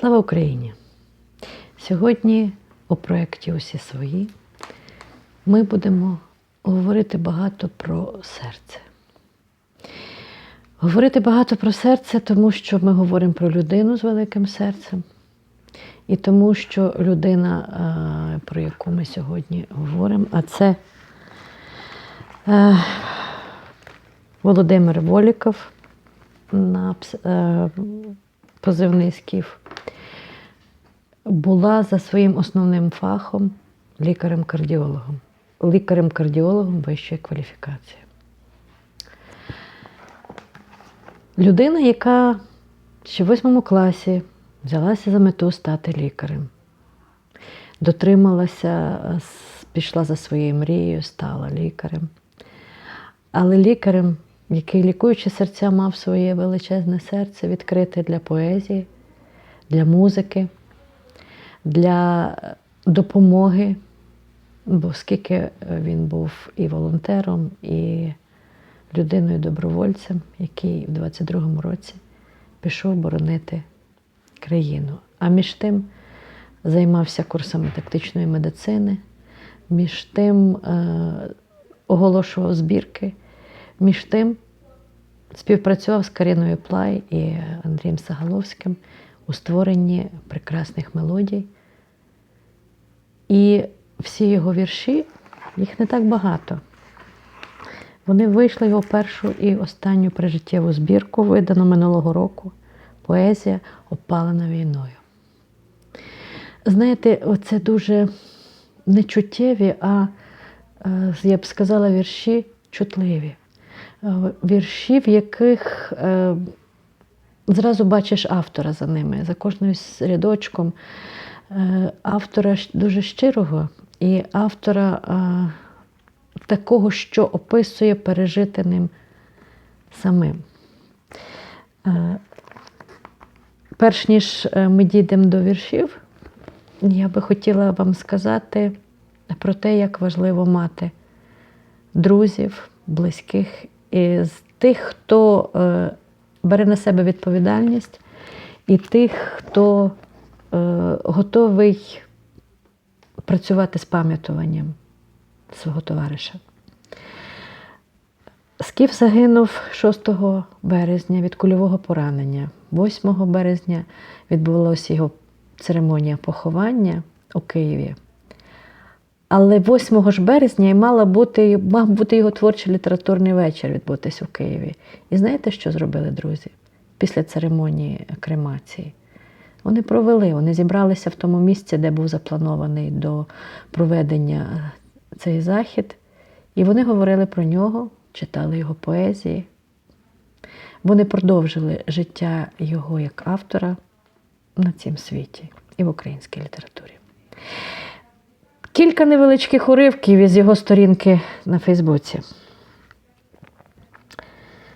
Слава Україні! Сьогодні у проєкті Усі свої ми будемо говорити багато про серце. Говорити багато про серце, тому що ми говоримо про людину з великим серцем, і тому, що людина, е, про яку ми сьогодні говоримо, а це е, Володимир Воліков на е, позивний скіф була за своїм основним фахом лікарем-кардіологом. Лікарем-кардіологом вищої кваліфікації. Людина, яка ще в восьмому класі взялася за мету стати лікарем. Дотрималася, пішла за своєю мрією, стала лікарем. Але лікарем, який лікуючи серця, мав своє величезне серце відкрите для поезії, для музики, для допомоги, бо скільки він був і волонтером, і людиною-добровольцем, який в 22-му році пішов боронити країну. А між тим займався курсами тактичної медицини, між тим е, оголошував збірки, між тим співпрацював з Каріною Плай і Андрієм Сагаловським у створенні прекрасних мелодій. І всі його вірші, їх не так багато. Вони вийшли в його першу і останню прижиттєву збірку, видану минулого року. Поезія опалена війною. Знаєте, оце дуже не чуттєві, а е, я б сказала, вірші чутливі. Е, Вірші, в яких е, зразу бачиш автора за ними, за кожним рядочком е, автора дуже щирого і автора такого, що описує пережити ним самим. Перш ніж ми дійдемо до віршів, я би хотіла вам сказати про те, як важливо мати друзів, близьких з тих, хто е, бере на себе відповідальність, і тих, хто е, готовий працювати з пам'ятуванням свого товариша. Скіф загинув 6 березня від кульового поранення. 8 березня відбулася його церемонія поховання у Києві. Але 8 ж березня і мала бути, мав бути його творчий літературний вечір відбутись у Києві. І знаєте, що зробили друзі після церемонії кремації? Вони провели, вони зібралися в тому місці, де був запланований до проведення цей захід, і вони говорили про нього, читали його поезії. Вони продовжили життя його як автора на цім світі і в українській літературі. Кілька невеличких уривків із його сторінки на Фейсбуці.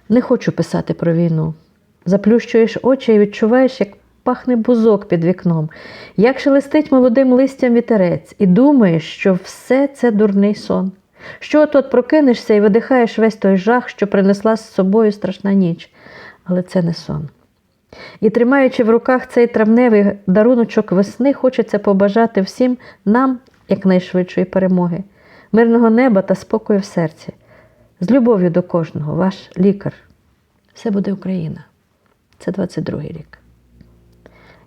Не хочу писати про війну. Заплющуєш очі і відчуваєш, як пахне бузок під вікном, як шелестить молодим листям вітерець, і думаєш, що все це дурний сон. Що от прокинешся і видихаєш весь той жах, що принесла з собою страшна ніч. Але це не сон. І тримаючи в руках цей травневий даруночок весни, хочеться побажати всім нам якнайшвидшої перемоги, мирного неба та спокою в серці. З любов'ю до кожного, ваш лікар. Все буде Україна. Це 22-й рік.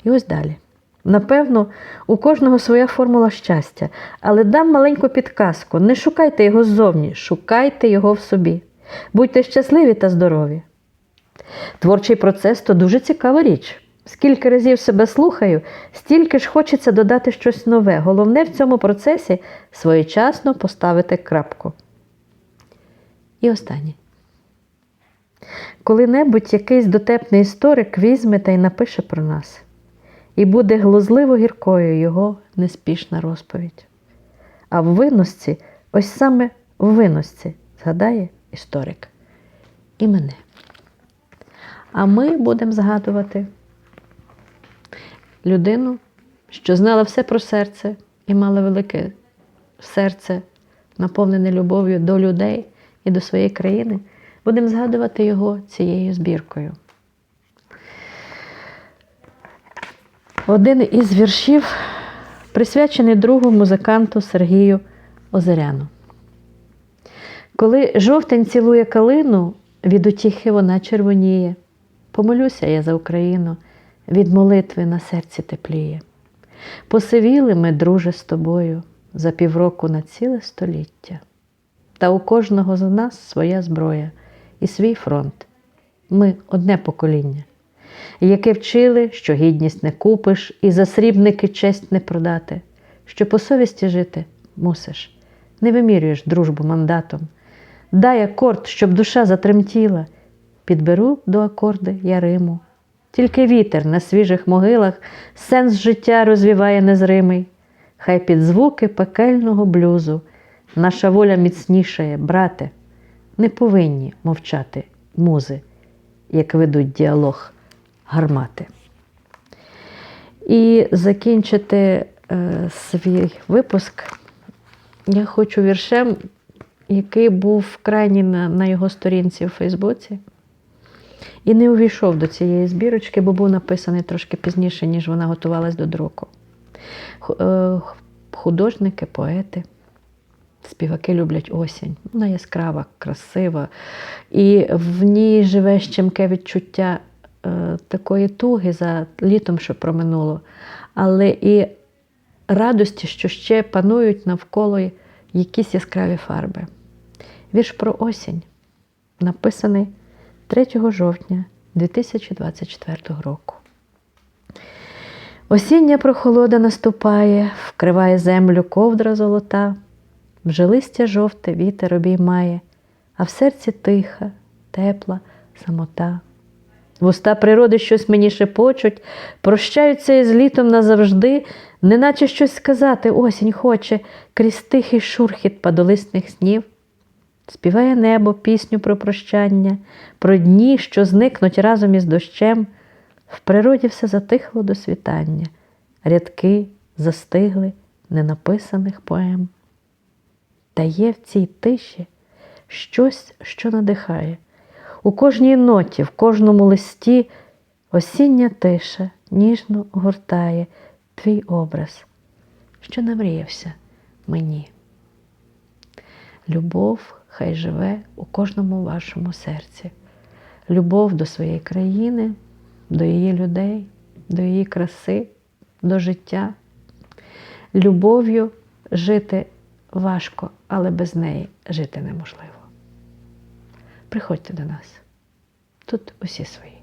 І ось далі. Напевно, у кожного своя формула щастя, але дам маленьку підказку: не шукайте його ззовні, шукайте його в собі. Будьте щасливі та здорові. Творчий процес то дуже цікава річ. Скільки разів себе слухаю, стільки ж хочеться додати щось нове. Головне в цьому процесі своєчасно поставити крапку. І останнє. Коли-небудь якийсь дотепний історик візьме та й напише про нас, і буде глузливо гіркою його неспішна розповідь. А в виносці, ось саме в виносці, згадає історик і мене. А ми будемо згадувати людину, що знала все про серце і мала велике серце, наповнене любов'ю до людей і до своєї країни. Будемо згадувати його цією збіркою. Один із віршів присвячений другу музиканту Сергію Озеряну. Коли жовтень цілує калину, від утіхи вона червоніє. Помолюся я за Україну, від молитви на серці тепліє. Посивіли ми, друже, з тобою, за півроку на ціле століття. Та у кожного з нас своя зброя і свій фронт. Ми одне покоління, яке вчили, що гідність не купиш, і за срібники честь не продати, що по совісті жити мусиш, не вимірюєш дружбу мандатом. Дай акорд, щоб душа затремтіла, підберу до акорди я Риму. Тільки вітер на свіжих могилах сенс життя розвіває незримий. Хай під звуки пекельного блюзу наша воля міцнішає, брате, не повинні мовчати музи, як ведуть діалог гармати. І закінчити е, свій випуск я хочу віршем, який був крайній на, на його сторінці у Фейсбуці. І не увійшов до цієї збірочки, бо був написаний трошки пізніше, ніж вона готувалась до друку. Е, Художники, поети, співаки люблять осінь. Вона яскрава, красива. І в ній живе щемке відчуття е, такої туги за літом, що проминуло, але і радості, що ще панують навколо якісь яскраві фарби. Вірш про осінь написаний 3 жовтня 2024 року. Осіння прохолода наступає, вкриває землю ковдра золота, вже листя жовте вітер обіймає, а в серці тиха, тепла самота. Вуста природи щось мені шепочуть, прощаються із літом назавжди, неначе щось сказати осінь хоче крізь тихий шурхіт падолисних снів. Співає небо пісню про прощання, про дні, що зникнуть разом із дощем. В природі все затихло до світання, рядки застигли ненаписаних поем. Та є в цій тиші щось, що надихає. У кожній ноті, в кожному листі осіння тиша ніжно гуртає твій образ, що намріявся мені. Любов хай живе у кожному вашому серці. Любов до своєї країни, до її людей, до її краси, до життя. Любов'ю жити важко, але без неї жити неможливо. Приходьте до нас. Тут усі свої.